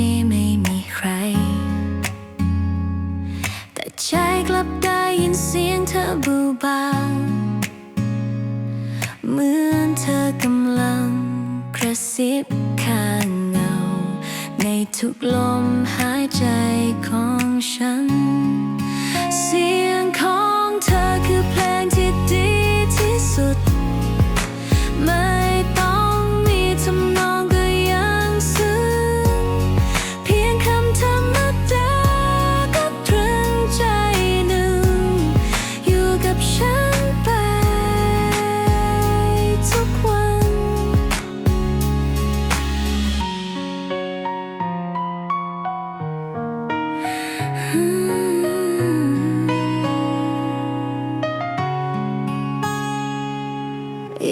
ที่ไม่มีใคร แต่ใจกลับได้ยินเสียงเธอบูบาเหมือนเธอกำลังกระซิบข้างเงา ในทุกลมหายใจของฉัน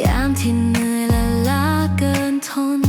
ยามที่เหนื่อยและล้าเกินทน